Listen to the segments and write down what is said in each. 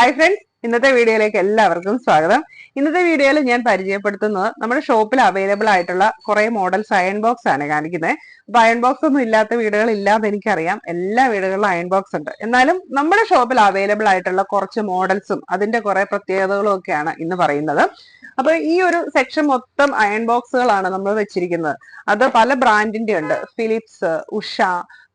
Hi friends ഇന്നത്തെ വീഡിയോയിലേക്ക് എല്ലാവർക്കും സ്വാഗതം. ഇന്നത്തെ വീഡിയോയിൽ ഞാൻ പരിചയപ്പെടുത്തുന്നത് നമ്മുടെ ഷോപ്പിൽ അവൈലബിൾ ആയിട്ടുള്ള കുറെ മോഡൽസ് അയൺ ബോക്സ് ആണ് കാണിക്കുന്നത്. അപ്പൊ അയൺ ബോക്സ് ഒന്നും ഇല്ലാത്ത വീടുകൾ ഇല്ലാതെ എനിക്കറിയാം. എല്ലാ വീടുകളിലും അയൺ ബോക്സ് ഉണ്ട്. എന്നാലും നമ്മുടെ ഷോപ്പിൽ അവൈലബിൾ ആയിട്ടുള്ള കുറച്ച് മോഡൽസും അതിന്റെ കുറെ പ്രത്യേകതകളും ഒക്കെയാണ് ഇന്ന് പറയുന്നത്. അപ്പൊ ഈ ഒരു സെക്ഷൻ മൊത്തം അയൺ ബോക്സുകളാണ് നമ്മൾ വെച്ചിരിക്കുന്നത്. അത് പല ബ്രാൻഡിന്റെ ഉണ്ട്. Philips Usha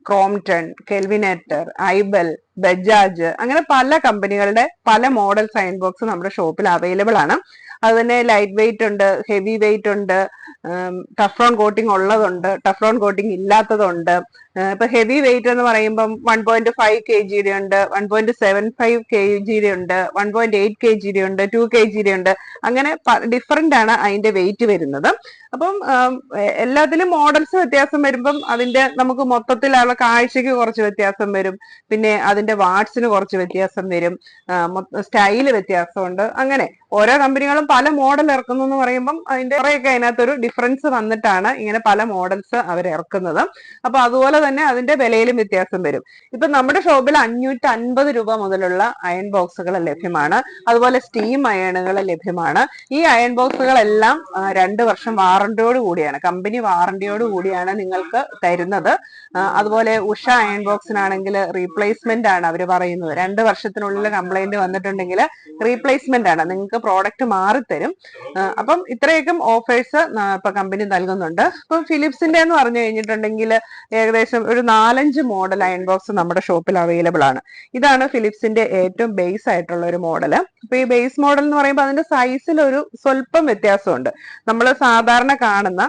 Crompton Kelvinator iBall Bajaj അങ്ങനെ പല കമ്പനികളുടെ പല മോഡൽ സൈൻ ബോക്സ് നമ്മുടെ ഷോപ്പിൽ അവൈലബിൾ ആണ്. അത് തന്നെ ലൈറ്റ് വെയിറ്റ് ഉണ്ട് ഹെവി വെയിറ്റ് ഉണ്ട് ടഫ്രോൺ കോട്ടിംഗ് ഉള്ളതുണ്ട് ടഫ്രോൺ കോട്ടിംഗ് ഇല്ലാത്തതുണ്ട്. ഇപ്പൊ ഹെവി വെയിറ്റ് എന്ന് പറയുമ്പം വൺ പോയിന്റ് ഫൈവ് കെ ജിയുടെ ഉണ്ട് one point seven five K ജിയുടെ ഉണ്ട് വൺ പോയിന്റ് എയ്റ്റ് കെ ജിയുടെ ഉണ്ട് ടു കെ ജിയുടെ ഉണ്ട്. അങ്ങനെ ഡിഫറെന്റ് ആണ് അതിന്റെ വെയിറ്റ് വരുന്നത്. അപ്പം എല്ലാത്തിലും മോഡൽസ് വ്യത്യാസം വരുമ്പം അതിന്റെ നമുക്ക് മൊത്തത്തിലുള്ള കാഴ്ചയ്ക്ക് കുറച്ച് വ്യത്യാസം വരും. പിന്നെ അതിന്റെ വാട്സിന് കുറച്ച് വ്യത്യാസം വരും. സ്റ്റൈൽ വ്യത്യാസമുണ്ട്. അങ്ങനെ ഓരോ കമ്പനികളും പല മോഡൽ ഇറക്കുന്നു എന്ന് പറയുമ്പം അതിന്റെ കുറെയൊക്കെ അതിനകത്തൊരു ഡിഫറൻസ് വന്നിട്ടാണ് ഇങ്ങനെ പല മോഡൽസ് അവർ ഇറക്കുന്നത്. അപ്പൊ അതുപോലെ തന്നെ അതിന്റെ വിലയിലും വ്യത്യാസം വരും. ഇപ്പൊ നമ്മുടെ ഷോപ്പിൽ അഞ്ഞൂറ്റി അൻപത് രൂപ മുതലുള്ള അയൺ ബോക്സുകൾ ലഭ്യമാണ്. അതുപോലെ സ്റ്റീം അയണുകൾ ലഭ്യമാണ്. ഈ അയൺ ബോക്സുകളെല്ലാം രണ്ട് വർഷം വാറണ്ടിയോട് കൂടിയാണ്. കമ്പനി വാറണ്ടിയോട് കൂടിയാണ് നിങ്ങൾക്ക് തരുന്നത്. അതുപോലെ ഉഷ അയൺ ബോക്സിനാണെങ്കിൽ റീപ്ലേസ്മെന്റ് ആണ് അവർ പറയുന്നത്. രണ്ട് വർഷത്തിനുള്ളിൽ കംപ്ലൈന്റ് വന്നിട്ടുണ്ടെങ്കിൽ റീപ്ലേസ്മെന്റ് ആണ്. നിങ്ങൾക്ക് പ്രോഡക്റ്റ് മാറിത്തരും. അപ്പം ഇത്രയൊക്കെ ഓഫേഴ്സ് ഇപ്പൊ കമ്പനി നൽകുന്നുണ്ട്. ഇപ്പം ഫിലിപ്സിന്റെ എന്ന് പറഞ്ഞു കഴിഞ്ഞിട്ടുണ്ടെങ്കിൽ ഏകദേശം ഒരു നാലഞ്ച് മോഡൽ അയൺ ബോക്സ് നമ്മുടെ ഷോപ്പിൽ അവൈലബിൾ ആണ്. ഇതാണ് ഫിലിപ്സിന്റെ ഏറ്റവും ബേസ് ആയിട്ടുള്ള ഒരു മോഡൽ അപ്പൊ ഈ ബേസ് മോഡൽ എന്ന് പറയുമ്പോൾ അതിന്റെ സൈസിൽ ഒരു സ്വല്പം വ്യത്യാസമുണ്ട്. നമ്മൾ സാധാരണ കാണുന്ന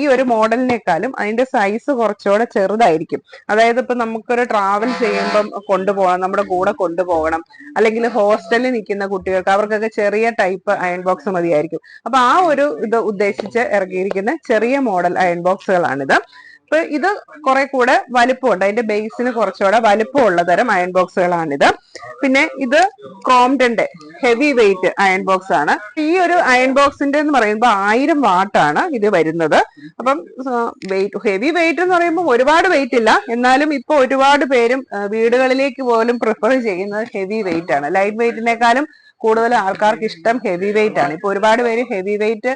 ഈ ഒരു മോഡലിനേക്കാളും അതിന്റെ സൈസ് കുറച്ചുകൂടെ ചെറുതായിരിക്കും. അതായത് ഇപ്പൊ നമുക്കൊരു ട്രാവൽ ചെയ്യുമ്പം കൊണ്ടുപോകണം നമ്മുടെ കൂടെ കൊണ്ടുപോകണം. അല്ലെങ്കിൽ ഹോസ്റ്റലിൽ നിൽക്കുന്ന കുട്ടികൾക്ക് അവർക്കൊക്കെ ചെറിയ ടൈപ്പ് അയൺ ബോക്സ് മതിയായിരിക്കും. അപ്പൊ ആ ഒരു ഇത് ഉദ്ദേശിച്ച് ഇറക്കിയിരിക്കുന്ന ചെറിയ മോഡൽ അയൺ ബോക്സുകളാണിത് അപ്പൊ ഇത് കുറെ കൂടെ വലിപ്പമുണ്ട്. അതിന്റെ ബേസിന് കുറച്ചുകൂടെ വലിപ്പമുള്ള തരം അയൺ ബോക്സുകളാണിത് പിന്നെ ഇത് ക്രോംഡന്റെ ഹെവി വെയിറ്റ് അയൺ ബോക്സ് ആണ്. ഈ ഒരു അയൺ ബോക്സിന്റെ എന്ന് പറയുമ്പോൾ ആയിരം വാട്ടാണ് ഇത് വരുന്നത്. അപ്പം വെയിറ്റ് ഹെവി വെയിറ്റ് എന്ന് പറയുമ്പോൾ ഒരുപാട് വെയിറ്റ് ഇല്ല. എന്നാലും ഇപ്പൊ ഒരുപാട് പേരും വീടുകളിലേക്ക് പോലും പ്രിഫർ ചെയ്യുന്നത് ഹെവി വെയിറ്റ് ആണ്. ലൈറ്റ് വെയിറ്റിനേക്കാളും കൂടുതൽ ആൾക്കാർക്ക് ഇഷ്ടം ഹെവി വെയിറ്റ് ആണ്. ഇപ്പൊ ഒരുപാട് പേര് ഹെവി വെയിറ്റ്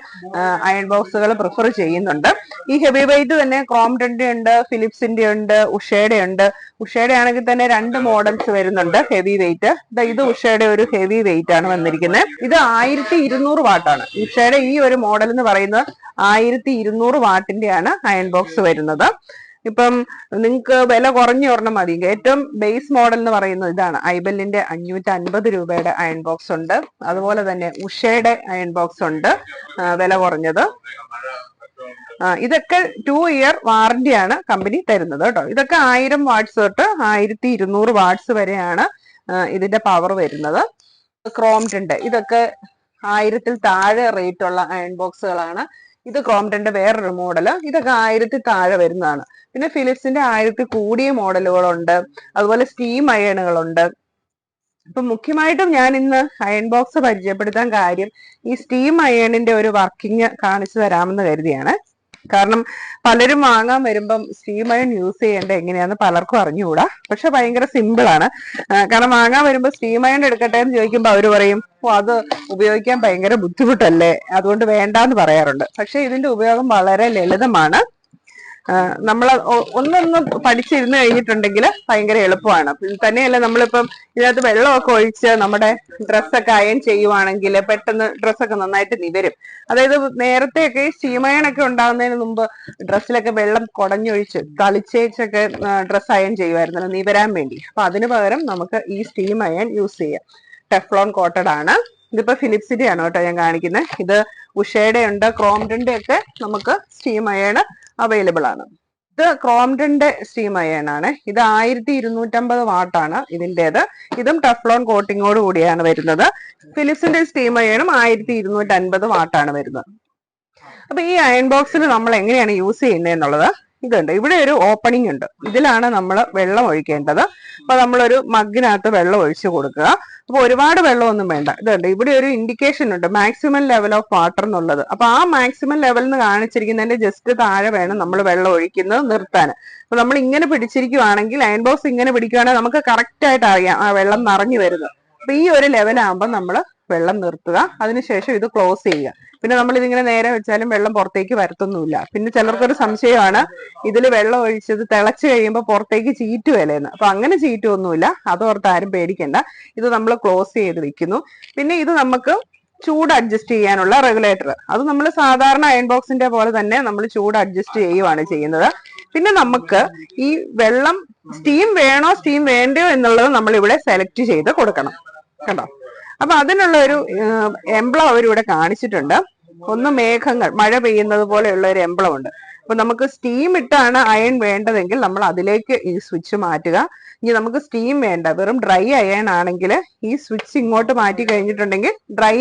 അയൺ ബോക്സുകൾ പ്രിഫർ ചെയ്യുന്നുണ്ട്. ഈ ഹെവി വെയിറ്റ് തന്നെ ക്രോംഡന്റെ ഉണ്ട് ഫിലിപ്സിന്റെ ഉണ്ട് ഉഷയുടെ ഉണ്ട്. ഉഷയുടെ ആണെങ്കിൽ തന്നെ രണ്ട് മോഡൽസ് വരുന്നുണ്ട് ഹെവി വെയിറ്റ് ഇത് ഉഷയുടെ ഒരു ഹെവി വെയിറ്റ് ആണ് വന്നിരിക്കുന്നത് ഇത് ആയിരത്തി ഇരുന്നൂറ് വാട്ടാണ് ഉഷയുടെ ഈ ഒരു മോഡൽ എന്ന് പറയുന്നത് ആയിരത്തി ഇരുന്നൂറ് വാട്ടിന്റെ ആണ് അയൺ ബോക്സ് വരുന്നത്. ഇപ്പം നിങ്ങൾക്ക് വില കുറഞ്ഞ ഒരെണ്ണം മതി. ഏറ്റവും ബേസ് മോഡൽ എന്ന് പറയുന്നത് ഇതാണ്. ഐബലിന്റെ അഞ്ഞൂറ്റി അൻപത് രൂപയുടെ അയൺ ബോക്സ് ഉണ്ട്. അതുപോലെ തന്നെ ഉഷയുടെ അയൺ ബോക്സ് ഉണ്ട് വില കുറഞ്ഞത്. ഇതൊക്കെ ടു ഇയർ വാറന്റിയാണ് കമ്പനി തരുന്നത് കേട്ടോ. ഇതൊക്കെ ആയിരം വാട്ട്സ് തൊട്ട് ആയിരത്തി ഇരുന്നൂറ് വാട്ട്സ് വരെയാണ് ഇതിന്റെ പവർ വരുന്നത്. ക്രോംഡ് ക്രോംറ്റുണ്ട് ഇതൊക്കെ ആയിരത്തിൽ താഴെ റേറ്റ് ഉള്ള അയൺ ബോക്സുകളാണ് ഇത് ക്രോംറ്റന്റെ വേറൊരു മോഡൽ ഇതൊക്കെ ആയിരത്തി താഴെ വരുന്നതാണ്. പിന്നെ ഫിലിപ്സിന്റെ ആയിരത്തി കൂടിയ മോഡലുകളുണ്ട് അതുപോലെ സ്റ്റീം അയണുകളുണ്ട് ഇപ്പൊ മുഖ്യമായിട്ടും ഞാൻ ഇന്ന് അയൺ ബോക്സ് പരിചയപ്പെടുത്താൻ കാര്യം ഈ സ്റ്റീം അയണിന്റെ ഒരു വർക്കിംഗ് കാണിച്ചു തരാമെന്ന് കരുതിയാണ്. കാരണം പലരും വാങ്ങാൻ വരുമ്പം സ്റ്റീം യൂസ് ചെയ്യേണ്ട എങ്ങനെയാന്ന് പലർക്കും അറിഞ്ഞുകൂടാ. പക്ഷെ ഭയങ്കര സിമ്പിൾ ആണ്. കാരണം വാങ്ങാൻ വരുമ്പോൾ സ്റ്റീം എടുക്കട്ടെ എന്ന് ചോദിക്കുമ്പോൾ അവർ പറയും ഓ അത് ഉപയോഗിക്കാൻ ഭയങ്കര ബുദ്ധിമുട്ടല്ലേ? അതുകൊണ്ട് വേണ്ടാന്ന് പറയാറുണ്ട്. പക്ഷെ ഇതിന്റെ ഉപയോഗം വളരെ ലളിതമാണ്. നമ്മൾ ഒന്നൊന്ന് പഠിച്ചിരുന്നു കഴിഞ്ഞിട്ടുണ്ടെങ്കിൽ ഭയങ്കര എളുപ്പമാണ്. തന്നെയല്ല നമ്മളിപ്പം ഇതിനകത്ത് വെള്ളമൊക്കെ ഒഴിച്ച് നമ്മുടെ ഡ്രസ്സൊക്കെ അയൺ ചെയ്യുവാണെങ്കിൽ പെട്ടെന്ന് ഡ്രസ്സൊക്കെ നന്നായിട്ട് നിവരും. അതായത് നേരത്തെയൊക്കെ സ്റ്റീമയണൊക്കെ ഉണ്ടാകുന്നതിന് മുമ്പ് ഡ്രസ്സിലൊക്കെ വെള്ളം കുടഞ്ഞൊഴിച്ച് തളിച്ചേച്ചൊക്കെ ഡ്രസ്സ് അയൺ ചെയ്യുമായിരുന്നല്ലോ നിവരാൻ വേണ്ടി. അപ്പൊ അതിന് പകരം നമുക്ക് ഈ സ്റ്റീം അയൺ യൂസ് ചെയ്യാം. ടെഫ്ലോൺ കോട്ടഡ് ആണ്. ഇതിപ്പോ ഫിലിപ്സിന്റെ ആണ് കേട്ടോ ഞാൻ കാണിക്കുന്നത് ഇത് ഉഷയുടെ ഉണ്ട് ക്രോംഡന്റെ ഒക്കെ നമുക്ക് സ്റ്റീം അയൺ അവൈലബിൾ ആണ്. ഇത് ക്രോംഡന്റെ സ്റ്റീം ആണ്. ഇത് ആയിരത്തി ഇരുന്നൂറ്റമ്പത് വാട്ടാണ് ഇതിന്റേത്. ഇതും ടഫ്ലോൺ കോട്ടിങ്ങോട് കൂടിയാണ് വരുന്നത്. ഫിലിപ്സിന്റെ സ്റ്റീം അയണും ആയിരത്തി ഇരുന്നൂറ്റി അൻപത് വാട്ടാണ് വരുന്നത്. അപ്പൊ ഈ അയൺ ബോക്സിൽ നമ്മൾ എങ്ങനെയാണ് യൂസ് ചെയ്യുന്നത് എന്നുള്ളത്? ഇതുണ്ട് ഇവിടെ ഒരു ഓപ്പണിംഗ് ഉണ്ട്. ഇതിലാണ് നമ്മൾ വെള്ളം ഒഴിക്കേണ്ടത്. അപ്പൊ നമ്മളൊരു മഗ്ഗിനകത്ത് വെള്ളം ഒഴിച്ചു കൊടുക്കുക. അപ്പൊ ഒരുപാട് വെള്ളമൊന്നും വേണ്ട. ഇതുണ്ട്. ഇവിടെ ഒരു ഇൻഡിക്കേഷൻ ഉണ്ട്. മാക്സിമം ലെവൽ ഓഫ് വാട്ടർ എന്നുള്ളത്. അപ്പൊ ആ മാക്സിമം ലെവൽ എന്ന് കാണിച്ചിരിക്കുന്നതിന്റെ ജസ്റ്റ് താഴെ വേണം നമ്മൾ വെള്ളം ഒഴിക്കുന്നത് നിർത്താൻ. അപ്പൊ നമ്മൾ ഇങ്ങനെ പിടിച്ചിരിക്കുവാണെങ്കിൽ അയൺ ബോക്സ് ഇങ്ങനെ പിടിക്കുവാണെങ്കിൽ നമുക്ക് കറക്റ്റ് ആയിട്ട് അറിയാം ആ വെള്ളം നിറഞ്ഞു വരുന്നത്. അപ്പൊ ഈ ഒരു ലെവലാകുമ്പോൾ നമ്മൾ വെള്ളം നിർത്തുക. അതിനുശേഷം ഇത് ക്ലോസ് ചെയ്യുക. പിന്നെ നമ്മൾ ഇതിങ്ങനെ നേരെ വെച്ചാലും വെള്ളം പുറത്തേക്ക് വരത്തൊന്നുമില്ല. പിന്നെ ചിലർക്കൊരു സംശയമാണ് ഇതിൽ വെള്ളം ഒഴിച്ചത് തിളച്ച് കഴിയുമ്പോൾ പുറത്തേക്ക് ചീറ്റുവല്ലേന്ന് അപ്പൊ അങ്ങനെ ചീറ്റുമൊന്നുമില്ല അതോർത്ത് ആരും പേടിക്കണ്ട. ഇത് നമ്മൾ ക്ലോസ് ചെയ്ത് വെക്കുന്നു. പിന്നെ ഇത് നമുക്ക് ചൂട് അഡ്ജസ്റ്റ് ചെയ്യാനുള്ള റെഗുലേറ്റർ അത് നമ്മൾ സാധാരണ അയൺ ബോക്സിന്റെ പോലെ തന്നെ നമ്മൾ ചൂട് അഡ്ജസ്റ്റ് ചെയ്യുവാണ് ചെയ്യുന്നത്. പിന്നെ നമുക്ക് ഈ വെള്ളം സ്റ്റീം വേണോ സ്റ്റീം വേണ്ടയോ എന്നുള്ളത് നമ്മൾ ഇവിടെ സെലക്ട് ചെയ്ത് കൊടുക്കണം. കണ്ടോ? അപ്പൊ അതിനുള്ള ഒരു എംബ്ലം അവരിവിടെ കാണിച്ചിട്ടുണ്ട്. ഒന്ന് മേഘങ്ങൾ മഴ പെയ്യുന്നത് പോലെയുള്ള ഒരു എംബ്ലം ഉണ്ട്. അപ്പൊ നമുക്ക് സ്റ്റീം ഇട്ടാണ് അയൺ വേണ്ടതെങ്കിൽ നമ്മൾ അതിലേക്ക് ഈ സ്വിച്ച് മാറ്റുക. ഇനി നമുക്ക് സ്റ്റീം വേണ്ട. വെറും ഡ്രൈ അയൺ ആണെങ്കിൽ ഈ സ്വിച്ച് ഇങ്ങോട്ട് മാറ്റി കഴിഞ്ഞിട്ടുണ്ടെങ്കിൽ ഡ്രൈ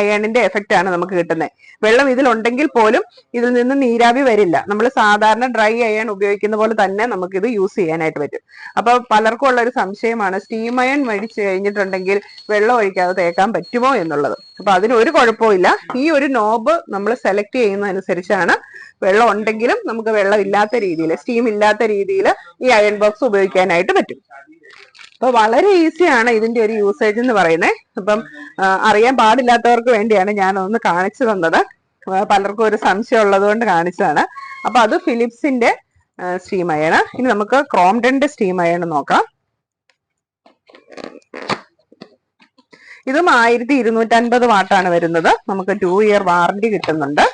അയണിന്റെ എഫക്റ്റ് ആണ് നമുക്ക് കിട്ടുന്നത്. വെള്ളം ഇതിലുണ്ടെങ്കിൽ പോലും ഇതിൽ നിന്ന് നീരാവി വരില്ല. നമ്മൾ സാധാരണ ഡ്രൈ അയൺ ഉപയോഗിക്കുന്ന പോലെ തന്നെ നമുക്ക് ഇത് യൂസ് ചെയ്യാനായിട്ട് പറ്റും. അപ്പൊ പലർക്കും ഉള്ള ഒരു സംശയമാണ് സ്റ്റീം അയൺ മേടിച്ചു കഴിഞ്ഞിട്ടുണ്ടെങ്കിൽ വെള്ളം ഒഴിക്കാതെ തേക്കാൻ പറ്റുമോ എന്നുള്ളത്. അപ്പൊ അതിന് ഒരു കുഴപ്പമില്ല ഈ ഒരു നോബ് നമ്മൾ സെലക്ട് ചെയ്യുന്നതനുസരിച്ചാണ് വെള്ളം ഉണ്ടെങ്കിലും നമുക്ക് വെള്ളം ഇല്ലാത്ത രീതിയിൽ സ്റ്റീം ഇല്ലാത്ത രീതിയിൽ ഈ അയൺ ബോക്സ് ഉപയോഗിക്കാനായിട്ട് പറ്റും. അപ്പൊ വളരെ ഈസിയാണ് ഇതിന്റെ ഒരു യൂസേജ് എന്ന് പറയുന്നത് അപ്പം അറിയാൻ പാടില്ലാത്തവർക്ക് വേണ്ടിയാണ് ഞാൻ ഒന്ന് കാണിച്ചു തന്നത്. പലർക്കും ഒരു സംശയം ഉള്ളത് കൊണ്ട് കാണിച്ചതാണ്. അപ്പൊ അത് ഫിലിപ്സിന്റെ സ്റ്റീം അയണ് ഇനി നമുക്ക് ക്രോംഡന്റെ സ്റ്റീം അയണ് നോക്കാം. ഇതും ആയിരത്തി ഇരുന്നൂറ്റി അൻപത് വാട്ടാണ് വരുന്നത്. നമുക്ക് ടു ഇയർ വാറന്റി കിട്ടുന്നുണ്ട്.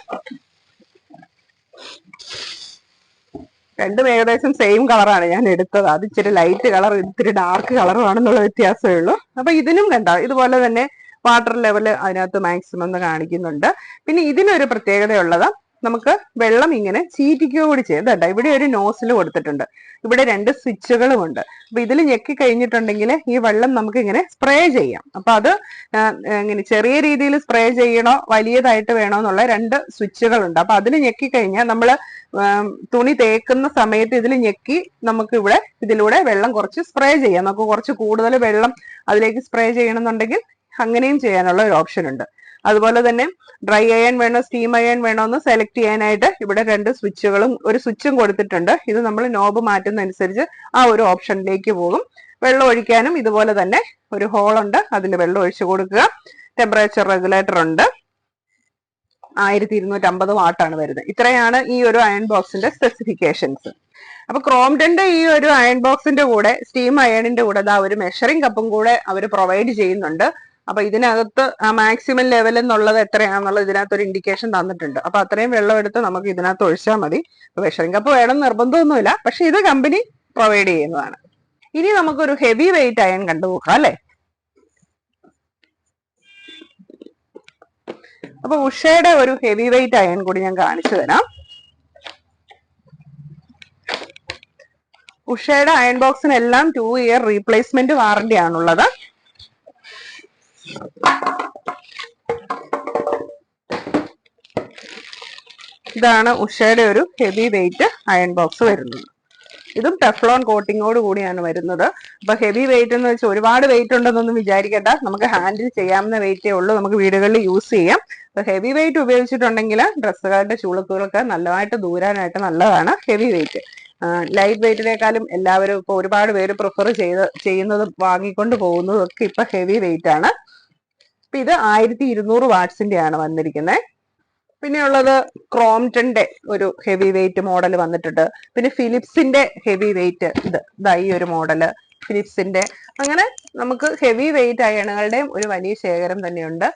രണ്ടും ഏകദേശം സെയിം കളറാണ് ഞാൻ എടുത്തത്. അത് ഇച്ചിരി ലൈറ്റ് കളർ ഇത്തിരി ഡാർക്ക് കളറുമാണെന്നുള്ള വ്യത്യാസമേ ഉള്ളൂ. അപ്പൊ ഇതിനും കണ്ട ഇതുപോലെ തന്നെ വാട്ടർ ലെവൽ അതിനകത്ത് മാക്സിമം കാണിക്കുന്നുണ്ട്. പിന്നെ ഇതിനൊരു പ്രത്യേകതയുള്ളത് നമുക്ക് വെള്ളം ഇങ്ങനെ ചീറ്റിക്കുക കൂടി ചെയ്യും. ഇവിടെ ഒരു നോസിൽ കൊടുത്തിട്ടുണ്ട്. ഇവിടെ രണ്ട് സ്വിച്ചുകളും ഉണ്ട്. അപ്പൊ ഇതിൽ ഞെക്കി കഴിഞ്ഞിട്ടുണ്ടെങ്കിൽ ഈ വെള്ളം നമുക്ക് ഇങ്ങനെ സ്പ്രേ ചെയ്യാം. അപ്പൊ അത് ഇങ്ങനെ ചെറിയ രീതിയിൽ സ്പ്രേ ചെയ്യണോ വലിയതായിട്ട് വേണോ എന്നുള്ള രണ്ട് സ്വിച്ചുകളുണ്ട് അപ്പൊ അതിൽ ഞെക്കി കഴിഞ്ഞാൽ നമ്മൾ തുണി തേക്കുന്ന സമയത്ത് ഇതിൽ ഞെക്കി നമുക്ക് ഇവിടെ ഇതിലൂടെ വെള്ളം കുറച്ച് സ്പ്രേ ചെയ്യാം. നമുക്ക് കുറച്ച് കൂടുതൽ വെള്ളം അതിലേക്ക് സ്പ്രേ ചെയ്യണമെന്നുണ്ടെങ്കിൽ അങ്ങനെയും ചെയ്യാനുള്ള ഒരു ഓപ്ഷൻ ഉണ്ട്. അതുപോലെ തന്നെ ഡ്രൈ അയൺ വേണോ സ്റ്റീം അയൺ വേണോ എന്ന് സെലക്ട് ചെയ്യാനായിട്ട് ഇവിടെ രണ്ട് സ്വിച്ചുകളും ഒരു സ്വിച്ചും കൊടുത്തിട്ടുണ്ട്. ഇത് നമ്മൾ നോബ് മാറ്റുന്ന അനുസരിച്ച് ആ ഒരു ഓപ്ഷനിലേക്ക് പോകും. വെള്ളം ഒഴിക്കാനും ഇതുപോലെ തന്നെ ഒരു ഹോളുണ്ട് അതിൽ വെള്ളം ഒഴിച്ചു കൊടുക്കുക. ടെമ്പറേച്ചർ റെഗുലേറ്റർ ഉണ്ട്. ആയിരത്തി ഇരുന്നൂറ്റി അമ്പത് വാട്ടാണ് വരുന്നത്. ഇത്രയാണ് ഈ ഒരു അയൺ ബോക്സിന്റെ സ്പെസിഫിക്കേഷൻസ് അപ്പൊ ക്രോംഡന്റെ ഈ ഒരു അയൺ ബോക്സിന്റെ കൂടെ സ്റ്റീം അയണിന്റെ കൂടെ ദാ ഒരു മെഷറിംഗ് കപ്പും കൂടെ അവർ പ്രൊവൈഡ് ചെയ്യുന്നുണ്ട്. അപ്പൊ ഇതിനകത്ത് ആ മാക്സിമം ലെവൽ എന്നുള്ളത് എത്രയാണെന്നുള്ളത് ഇതിനകത്ത് ഒരു ഇൻഡിക്കേഷൻ തന്നിട്ടുണ്ട്. അപ്പൊ അത്രയും വെള്ളം എടുത്ത് നമുക്ക് ഇതിനകത്ത് ഒഴിച്ചാൽ മതി. വിഷറിംഗ് കപ്പ് വേണം നിർബന്ധമൊന്നുമില്ല. പക്ഷെ ഇത് കമ്പനി പ്രൊവൈഡ് ചെയ്യുന്നതാണ്. ഇനി നമുക്കൊരു ഹെവി വെയിറ്റ് അയൺ കണ്ടുപോക്കാം അല്ലെ? അപ്പൊ ഉഷയുടെ ഒരു ഹെവി വെയിറ്റ് അയൺ കൂടി ഞാൻ കാണിച്ചു തരാം. ഉഷയുടെ അയൺ ബോക്സിനെല്ലാം ടു ഇയർ റീപ്ലേസ്മെന്റ് വാറന്റി ആണുള്ളത്. ഇതാണ് ഉഷയുടെ ഒരു ഹെവി വെയിറ്റ് അയൺ ബോക്സ് വരുന്നത്. ഇതും ടെഫ്ലോൺ കോട്ടിങ്ങോട് കൂടിയാണ് വരുന്നത്. അപ്പൊ ഹെവി വെയിറ്റ് എന്ന് വെച്ചാൽ ഒരുപാട് വെയിറ്റ് ഉണ്ടെന്നൊന്നും വിചാരിക്കേണ്ട. നമുക്ക് ഹാൻഡിൽ ചെയ്യാവുന്ന വെയിറ്റേ ഉള്ളൂ. നമുക്ക് വീടുകളിൽ യൂസ് ചെയ്യാം. അപ്പൊ ഹെവി വെയിറ്റ് ഉപയോഗിച്ചിട്ടുണ്ടെങ്കിൽ ഡ്രസ്സുകളുടെ ചുളുക്കുകൾക്ക് നല്ലതായിട്ട് ദൂരാനായിട്ട് നല്ലതാണ് ഹെവി വെയിറ്റ് ലൈറ്റ് വെയിറ്റിനേക്കാളും എല്ലാവരും ഇപ്പൊ ഒരുപാട് പേര് പ്രിഫർ ചെയ്ത് ചെയ്യുന്നത് വാങ്ങിക്കൊണ്ട് പോകുന്നതും ഒക്കെ ഇപ്പൊ ഹെവി വെയിറ്റ് ആണ്. അപ്പൊ ഇത് ആയിരത്തി ഇരുന്നൂറ് വാട്ട്സിന്റെ ആണ് വന്നിരിക്കുന്നത് പിന്നെ ഉള്ളത് ക്രോംറ്റന്റെ ഒരു ഹെവി വെയിറ്റ് മോഡൽ വന്നിട്ടുണ്ട്. പിന്നെ ഫിലിപ്സിന്റെ ഹെവി വെയിറ്റ് ഇത് ഇതാ ഈ ഒരു മോഡൽ ഫിലിപ്സിന്റെ. അങ്ങനെ നമുക്ക് ഹെവി വെയിറ്റ് അയണുകളുടെയും ഒരു വലിയ ശേഖരം തന്നെയുണ്ട്.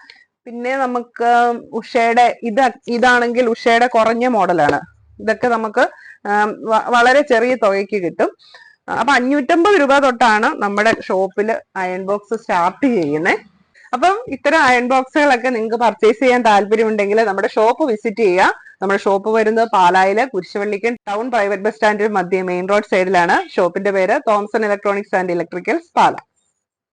പിന്നെ നമുക്ക് ഉഷയുടെ ഇത് ഇതാണെങ്കിൽ ഉഷയുടെ കുറഞ്ഞ മോഡലാണ് ഇതൊക്കെ നമുക്ക് വളരെ ചെറിയ തുകയ്ക്ക് കിട്ടും. അപ്പൊ അഞ്ഞൂറ്റമ്പത് രൂപ തൊട്ടാണ് നമ്മുടെ ഷോപ്പിൽ അയൺ ബോക്സ് സ്റ്റാർട്ട് ചെയ്യുന്നത് അപ്പം ഇത്തരം അയൺ ബോക്സുകളൊക്കെ നിങ്ങൾക്ക് പർച്ചേസ് ചെയ്യാൻ താല്പര്യമുണ്ടെങ്കിൽ നമ്മുടെ ഷോപ്പ് വിസിറ്റ് ചെയ്യുക. നമ്മുടെ ഷോപ്പ് വരുന്നത് പാലായിൽ കുരിശുവള്ളിക്കൻ ടൗൺ പ്രൈവറ്റ് ബസ് സ്റ്റാൻഡിൽ മധ്യ മെയിൻ റോഡ് സൈഡിലാണ് ഷോപ്പിന്റെ പേര് Thomson electronics and electricals Pala.